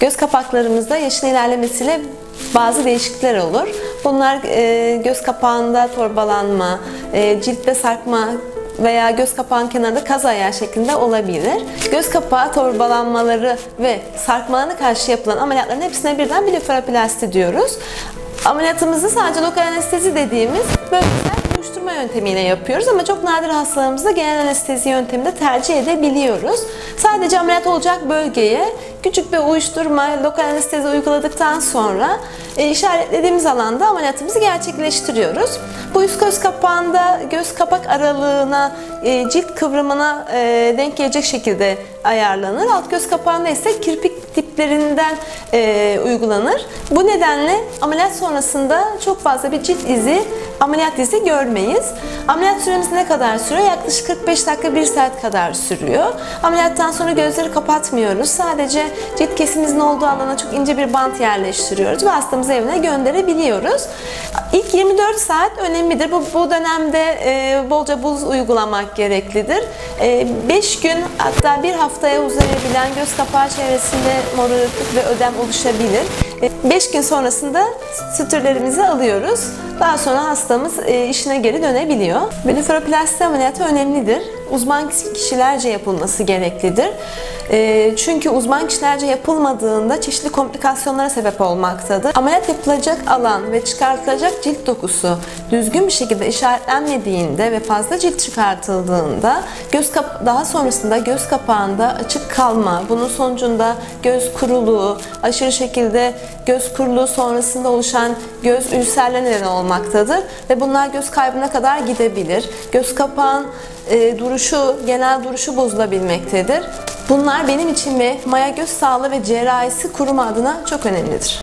Göz kapaklarımızda yaşın ilerlemesiyle bazı değişiklikler olur. Bunlar e, göz kapağında torbalanma, e, ciltte sarkma veya göz kapağının kenarında kaz ayağı şeklinde olabilir. Göz kapağı torbalanmaları ve sarkmalarına karşı yapılan ameliyatların hepsine birden blefaroplasti diyoruz. Ameliyatımızı sadece lokal anestezi dediğimiz bölgesel uyuşturma yöntemiyle yapıyoruz ama çok nadir hastalarımızda genel anestezi yönteminde tercih edebiliyoruz. Sadece ameliyat olacak bölgeye küçük bir uyuşturma, lokal anestezi uyguladıktan sonra e, işaretlediğimiz alanda ameliyatımızı gerçekleştiriyoruz. Bu üst göz kapağında göz kapak aralığına, e, cilt kıvrımına e, denk gelecek şekilde ayarlanır. Alt göz kapağında ise kirpik tiplerinden e, uygulanır. Bu nedenle ameliyat sonrasında çok fazla bir cilt izi, ameliyat izi görmeyiz. Ameliyat süremiz ne kadar sürüyor? Yaklaşık 45 dakika 1 saat kadar sürüyor. Ameliyattan sonra gözleri kapatmıyoruz. Sadece cilt kesimimizin olduğu alana çok ince bir bant yerleştiriyoruz ve hastamızı evine gönderebiliyoruz. İlk 24 saat önemlidir. Bu, bu dönemde e, bolca buz uygulamak gereklidir. 5 e, gün hatta bir haftaya uzayabilen göz kapağı çevresinde morarıklık ve ödem oluşabilir. 5 gün sonrasında sütürlerimizi alıyoruz. Daha sonra hastamız e, işine geri dönebiliyor. Blefaroplasti ameliyatı önemlidir. Uzman kişilerce yapılması gereklidir. E, çünkü uzman kişilerce yapılmadığında çeşitli komplikasyonlara sebep olmaktadır. Ameliyat yapılacak alan ve çıkartılacak cilt dokusu düzgün bir şekilde işaretlenmediğinde ve fazla cilt çıkartıldığında göz kap daha sonrasında göz kapağında açık kalma, bunun sonucunda göz kuruluğu, aşırı şekilde göz kuruluğu sonrasında oluşan göz ülserlerine neden olmaktadır ve bunlar göz kaybına kadar gidebilir. Göz kapağın e, duruşu, genel duruşu bozulabilmektedir. Bunlar benim için ve maya göz sağlığı ve cerrahisi kuruma adına çok önemlidir.